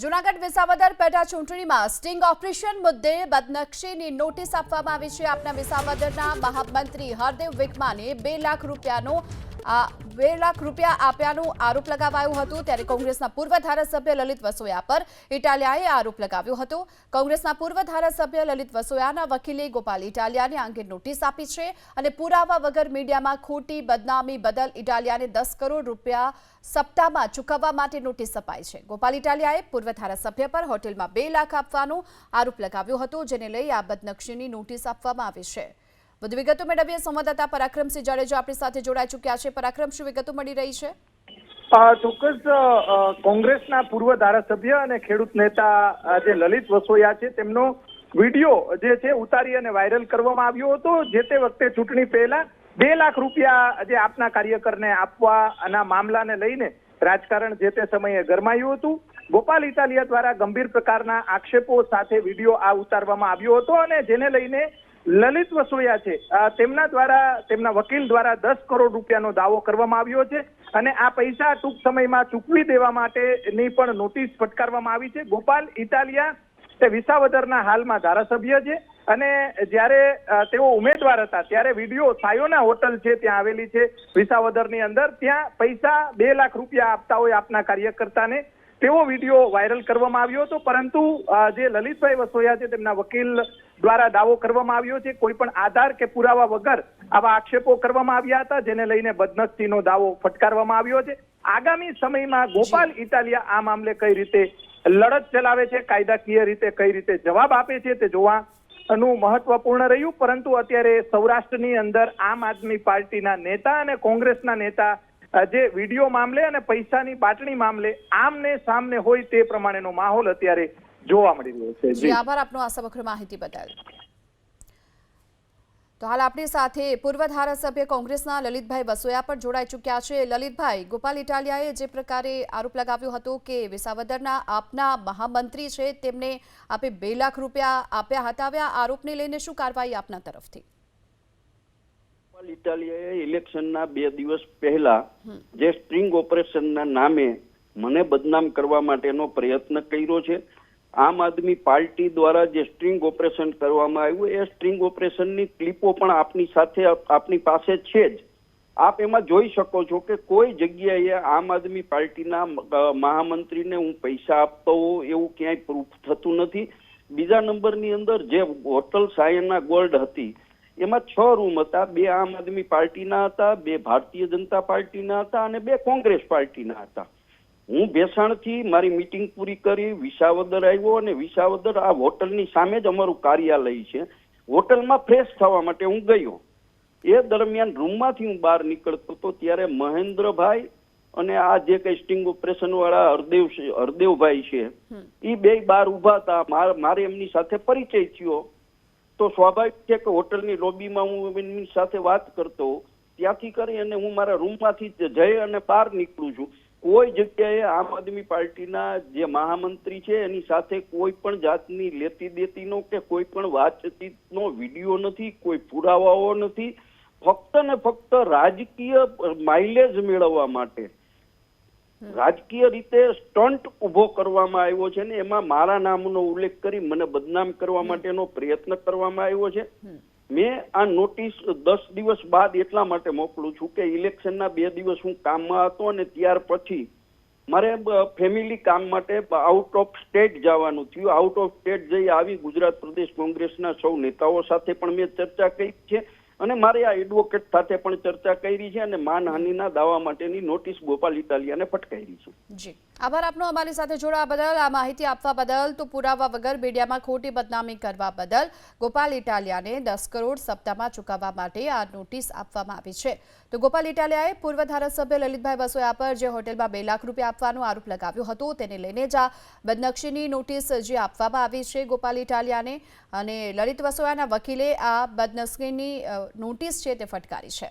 જૂનાગઢ વિસાવદર પેટા ચૂંટણીમાં sting operation મુદ્દે બદનક્ષીની નોટિસ આપવામાં આવી છે. આપના વિસાવદરના મહામંત્રી હરદેવ વિકમાને બે લાખ રૂપિયાનો બે લાખ રૂપિયા આપ્યાનું આરોપ લગાવાયું હતું ત્યારે કોંગ્રેસના પૂર્વ ધારાસભ્ય લલિત વસોયા પર ઇટાલિયાએ આરોપ લગાવ્યો હતો. કોંગ્રેસના પૂર્વ ધારાસભ્ય લલિત વસોયાના વકીલે ગોપાલ ઇટાલિયાને આ અંગે નોટિસ આપી છે અને પુરાવા વગર મીડિયામાં ખોટી, બદનામી, બદલ ઇટાલિયાને દસ કરોડ રૂપિયા સપ્તાહમાં ચૂકવવા માટે નોટિસ અપાઈ છે. ગોપાલ ઇટાલિયાએ પૂર્વ ધારાસભ્ય પર હોટેલમાં બે લાખ આપવાનો આરોપ લગાવ્યો હતો, જેને લઈ આ બદનક્ષીની નોટિસ આપવામાં આવી છે. વધુ વિગતો મેળવીએ. સંવાદદાતા પરાક્રમસિંહ જાડેજા આપણી સાથે જોડાઈ ચૂક્યા છે. પરાક્રમ, શું વિગતો મળી રહી છે? ચોક્કસ કોંગ્રેસના પૂર્વ ધારાસભ્ય અને ખેડૂત નેતા જે લલિત વસોયા છે, તેમનો વીડિયો જે છે, ઉતારી અને વાયરલ કરવામાં આવ્યો હતો. જે તે વખતે ચૂંટણી પહેલા બે લાખ રૂપિયા જે આપના કાર્યકરને આપવાના મામલાને લઈને રાજકારણ જે તે સમયે ગરમાયું હતું. ગોપાલ ઇટાલિયા દ્વારા ગંભીર પ્રકારના આક્ષેપો સાથે વીડિયો આ ઉતારવામાં આવ્યો હતો અને જેને લઈને લલિત વસોયા છે. તેમના દ્વારા, તેમના વકીલ દ્વારા દસ કરોડ રૂપિયાનો દાવો કરવામાં આવ્યો છે અને આ પૈસા ટૂંક સમયમાં ચૂકવી દેવા માટેની પણ નોટિસ ફટકારવામાં આવી છે. ગોપાલ ઇટાલિયા તે વિસાવદરના હાલમાં ધારાસભ્ય છે અને જ્યારે તેઓ ઉમેદવાર હતા ત્યારે વીડિયો સાયોના હોટલ છે ત્યાં આવેલી છે વિસાવદરની અંદર. ત્યાં પૈસા બે લાખ રૂપિયા આપતા હોય આપના કાર્યકર્તાને. તેવો વીડિયો વાયરલ કરવામાં આવ્યો હતો પરંતુ જે લલિતભાઈ વસોયા છે તેમના વકીલ દ્વારા દાવો કરવામાં આવ્યો છે કોઈ પણ આધાર કે પુરાવા વગર આવા આક્ષેપો કરવામાં આવ્યા હતા જેને લઈને બદનક્ષીનો દાવો ફટકારવામાં આવ્યો છે. આગામી સમયમાં ગોપાલ ઇટાલિયા આ મામલે કઈ રીતે લડત ચલાવે છે કાયદાકીય રીતે કઈ રીતે જવાબ આપે છે તે જોવા નું મહત્વપૂર્ણ રહ્યું પરંતુ અત્યારે સૌરાષ્ટ્રની અંદર આમ આદમી પાર્ટીના નેતા અને કોંગ્રેસના નેતા જે વીડિયો મામલે અને પૈસાની બાટણી મામલે આમને સામને હોય તે પ્રમાણેનો માહોલ અત્યારે જોવા મળી રહ્યો છે. જી. આભાર આપનો આ સમગ્ર માહિતી બદલ. તો હાલ આપણી સાથે પૂર્વ ધારાસભ્ય કોંગ્રેસના લલિતભાઈ વસોયા પણ જોડાઈ ચૂક્યા છે. લલિતભાઈ ગોપાલ ઇટાલિયાએ જે પ્રકારે આરોપ લગાવ્યો હતો કે વિસાવદરના આપના મહામંત્રી છે તેમને આપે બે લાખ રૂપિયા આપ્યા હતા હવે આ આરોપને લઈને શું કાર્યવાહી આપના તરફથી? ગોપાલ ઇટાલિયાએ ઇલેક્શનના બે દિવસ પહેલા જે સ્ટ્રિંગ ઓપરેશનના નામે મને બદનામ કરવા માટેનો પ્રયત્ન કર્યો છે આમ આદમી પાર્ટી દ્વારા જે સ્ટ્રિંગ ઓપરેશન કરવામાં આવ્યું એ સ્ટ્રિંગ ઓપરેશનની ક્લિપો પણ આપની સાથે આપની પાસે છે જ. આપ એમાં જોઈ શકો છો કે કોઈ જગ્યાએ આમ આદમી પાર્ટીના મહામંત્રીને હું પૈસા આપતો હોઉં એવું ક્યાંય પ્રૂફ થતું નથી. બીજા નંબરની અંદર જે હોટલ સાયના ગોલ્ડ હતી એમાં છ રૂમ હતા બે આમ આદમી પાર્ટીના હતા બે ભારતીય જનતા પાર્ટીના હતા અને બે કોંગ્રેસ પાર્ટીના હતા. હું ભેસાણથી મારી મિટિંગ પૂરી કરી વિસાવદર આવ્યો અને વિસાવદર આ હોટલની સામે જ અમારું કાર્યાલય છે. હોટલમાં ફ્રેશ થવા માટે હું ગયો. એ દરમિયાન રૂમમાંથી હું બહાર નીકળતો હતો ત્યારે મહેન્દ્રભાઈ અને આ જે કઈ સ્ટિંગ ઓપરેશન વાળા હરદેવ હરદેવભાઈ છે એ બે બહાર ઊભા હતા. મારે એમની સાથે પરિચય થયો. તો સ્વાભાવિક છે કે હોટલની લોબીમાં હું એમની સાથે વાત કરતો. ત્યાંથી કરી અને હું મારા રૂમમાંથી જઈ અને બહાર નીકળું છું કોઈ જગ્યાએ આમ આદમી પાર્ટીના જે મહામંત્રી છે, એની સાથે કોઈ પણ જાતની લેતી દેતીનો કે કોઈ પણ વાતચીતનો વીડિયો નથી, કોઈ પુરાવાઓ નથી ફક્ત ને ફક્ત રાજકીય માઇલેજ મેળવવા માટે રાજકીય રીતે સ્ટન્ટ ઊભો કરવામાં આવ્યો છે ને એમાં મારા નામનો ઉલ્લેખ કરી મને બદનામ કરવા માટેનો પ્રયત્ન કરવામાં આવ્યો છે. મેં આ નોટિસ દસ દિવસ બાદ એટલા માટે મોકલું છું કે ઇલેક્શનના બે દિવસ હું કામમાં હતો અને ત્યાર પછી મારે ફેમિલી કામ માટે આઉટ ઓફ સ્ટેટ જવાનું થયું. આઉટ ઓફ સ્ટેટ જઈ આવી ગુજરાત પ્રદેશ કોંગ્રેસના સૌ નેતાઓ સાથે પણ મેં ચર્ચા કરી છે. અને મારે આ એડવોકેટ સાથે પણ ચર્ચા કરી છે અને માનહાનિના દાવા માટેની નોટિસ ગોપાલ ઇટાલિયાને ફટકારી છે. જી. આભાર આપનો અમારી સાથે જોડાવા બદલ. આ માહિતી આપવા બદલ તો પુરાવા વગર મીડિયામાં ખોટી બદનામી કરવા બદલ ગોપાલ ઇટાલિયાને દસ કરોડ સપ્તાહમાં ચૂકવવા માટે આ નોટિસ આપવામાં આવી છે. તો ગોપાલ ઇટાલિયાએ પૂર્વ ધારાસભ્ય લલિતભાઈ વસોયા પર જે હોટેલમાં બે લાખ રૂપિયા આપવાનો આરોપ લગાવ્યો હતો તેને લઈને જ આ બદનક્ષીની નોટિસ જે આપવામાં આવી છે ગોપાલ ઇટાલિયાને અને લલિત વસોયાના વકીલે આ બદનક્ષીની નોટિસ છે તે ફટકારી છે.